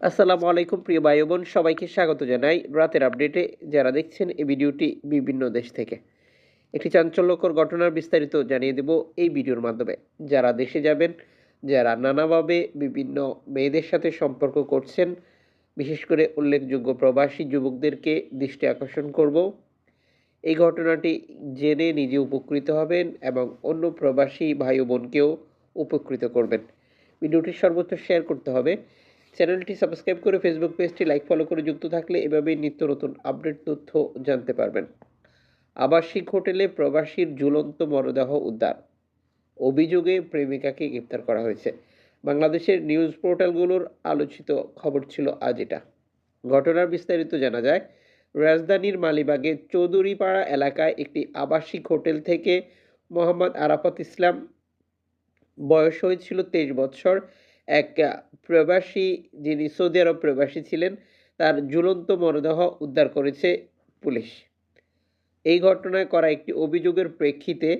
আসসালামু আলাইকুম, প্রিয় ভাই বোন, সবাইকে স্বাগত জানাই রাতের আপডেটে। যারা দেখছেন এই ভিডিওটি বিভিন্ন দেশ থেকে। একটি চাঞ্চল্যকর ঘটনার বিস্তারিত জানিয়ে দেব এই ভিডিওর মাধ্যমে। যারা দেশে যাবেন, যারা নানাভাবে বিভিন্ন মেয়েদের সাথে সম্পর্ক করছেন, বিশেষ করে উল্লেখযোগ্য প্রবাসী যুবকদেরকে দৃষ্টি আকর্ষণ করব। এই ঘটনাটি জেনে নিজে উপকৃত হবেন এবং অন্য প্রবাসী ভাই বোনকেও উপকৃত করবেন। ভিডিওটি সর্বোচ্চ শেয়ার করতে হবে। চ্যানেলটি সাবস্ক্রাইব করে ফেসবুক পেজটি লাইক ফলো করে যুক্ত থাকলে এভাবেই নিত্য নতুন আপডেট তথ্য জানতে পারবেন। আবাসিক হোটেলে প্রবাসীর ঝুলন্ত মরদেহ উদ্ধার। অভিযোগে প্রেমিকাকে গ্রেপ্তার করা হয়েছে। বাংলাদেশের নিউজ পোর্টালগুলোর আলোচিত খবর ছিল আজ এটা। ঘটনার বিস্তারিত জানা যায়, রাজধানীর মালিবাগে চৌধুরীপাড়া এলাকায় একটি আবাসিক হোটেল থেকে মোহাম্মদ আরাফাত ইসলাম, বয়স হয়েছিল তেইশ বৎসর এক প্রবাসী যিনি সৌদি আরব প্রবাসী ছিলেন, তার ঝুলন্ত মরদেহ উদ্ধার করেছে পুলিশ। এই ঘটনায় করা একটি অভিযোগের প্রেক্ষিতে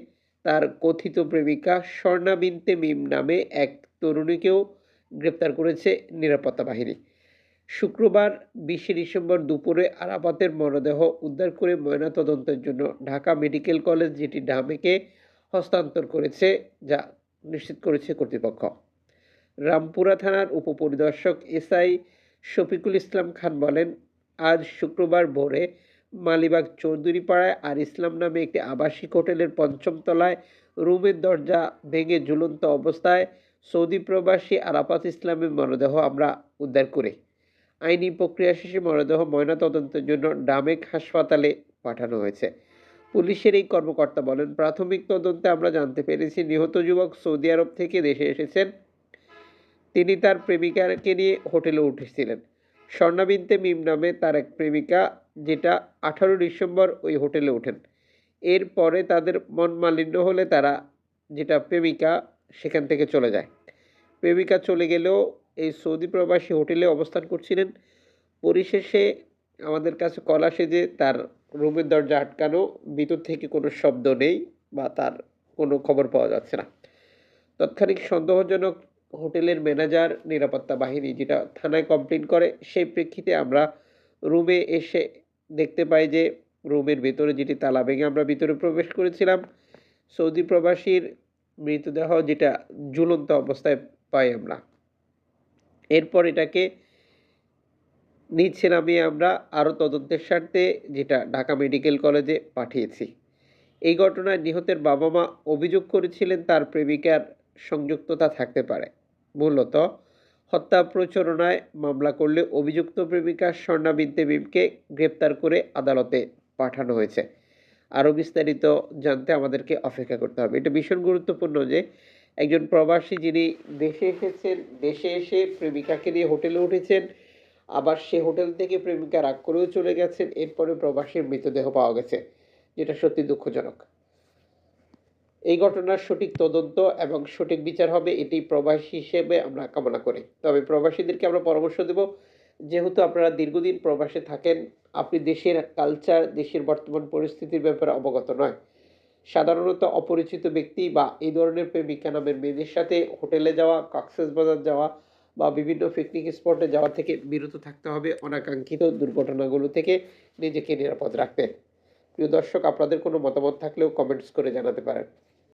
তার কথিত প্রেমিকা স্বর্ণা বিনতে মিম নামে এক তরুণীকেও গ্রেপ্তার করেছে নিরাপত্তা বাহিনী। শুক্রবার বিশে ডিসেম্বর দুপুরে আরাফাতের মরদেহ উদ্ধার করে ময়নাতদন্তের জন্য ঢাকা মেডিকেল কলেজ, যেটি ঢামেকে হস্তান্তর করেছে, যা নিশ্চিত করেছে কর্তৃপক্ষ। রামপুরা থানার উপপরিদর্শক এসআই শফিকুল ইসলাম খান বলেন, আজ শুক্রবার ভোরে মালিবাগ চৌধুরীপাড়ায় আর ইসলাম নামে একটি আবাসিক হোটেলের পঞ্চম তলায় রুমের দরজা ভেঙে ঝুলন্ত অবস্থায় সৌদি প্রবাসী আরাফাত ইসলামের মরদেহ আমরা উদ্ধার করি। আইনি প্রক্রিয়া শেষে মরদেহ ময়নাতদন্তের জন্য ডামেক হাসপাতালে পাঠানো হয়েছে। পুলিশের এই কর্মকর্তা বলেন, প্রাথমিক তদন্তে আমরা জানতে পেরেছি, নিহত যুবক সৌদি আরব থেকে দেশে এসেছেন। তিনি তার প্রেমিকাকে নিয়ে হোটেলে উঠেছিলেন। স্বর্ণা বিনতে মিম নামে তার এক প্রেমিকা, যেটা আঠারো ডিসেম্বর ওই হোটেলে ওঠেন। এরপরে তাদের মন মালিন্য হলে তারা যেটা প্রেমিকা, সেখান থেকে চলে যায়। প্রেমিকা চলে গেলেও এই সৌদি প্রবাসী হোটেলে অবস্থান করছিলেন। পরিশেষে আমাদের কাছে কল আসে যে তার রুমের দরজা আটকানো, ভিতর থেকে কোনো শব্দ নেই বা তার কোনো খবর পাওয়া যাচ্ছে না। তাৎক্ষণিক সন্দেহজনক হোটেলের ম্যানেজার নিরাপত্তা বাহিনী যেটা থানায় কমপ্লেন করে, সেই প্রেক্ষিতে আমরা রুমে এসে দেখতে পাই যে রুমের ভেতরে যেটি তালা ভেঙে আমরা ভিতরে প্রবেশ করেছিলাম। সৌদি প্রবাসীর মৃতদেহ যেটা ঝুলন্ত অবস্থায় পাই আমরা। এরপর এটাকে নিচে নামিয়ে আমরা আরও তদন্তের স্বার্থে যেটা ঢাকা মেডিকেল কলেজে পাঠিয়েছি। এই ঘটনায় নিহতের বাবা মা অভিযোগ করেছিলেন তার প্রেমিকার সংযুক্ততা থাকতে পারে। মূলত হত্যা প্রচারণায় মামলা করলে অভিযুক্ত প্রেমিকা স্বর্ণা বিনতে মিমকে গ্রেপ্তার করে আদালতে পাঠানো হয়েছে। আরও বিস্তারিত জানতে আমাদেরকে অপেক্ষা করতে হবে। এটা ভীষণ গুরুত্বপূর্ণ যে একজন প্রবাসী যিনি দেশে এসেছেন, দেশে এসে প্রেমিকাকে নিয়ে হোটেলে উঠেছেন, আবার সে হোটেল থেকে প্রেমিকা রাগ করেও চলে গেছেন, এরপরে প্রবাসীর মৃতদেহ পাওয়া গেছে, যেটা সত্যি দুঃখজনক। এই ঘটনার সঠিক তদন্ত এবং সঠিক বিচার হবে এটি প্রবাসী হিসেবে আমরা কামনা করি। তবে প্রবাসীদেরকে আমরা পরামর্শ দেব, যেহেতু আপনারা দীর্ঘদিন প্রবাসে থাকেন, আপনি দেশের কালচার দেশের বর্তমান পরিস্থিতির ব্যাপারে অবগত নয়। সাধারণত অপরিচিত ব্যক্তি বা এই ধরনের প্রেমিকা নামের মেয়েদের সাথে হোটেলে যাওয়া, কক্সেস বাজার যাওয়া বা বিভিন্ন পিকনিক স্পটে যাওয়া থেকে বিরত থাকতে হবে অনাকাঙ্ক্ষিত দুর্ঘটনাগুলো থেকে নিজেকে নিরাপদ রাখতে। প্রিয় দর্শক, আপনাদের কোনো মতামত থাকলেও কমেন্টস করে জানাতে পারেন।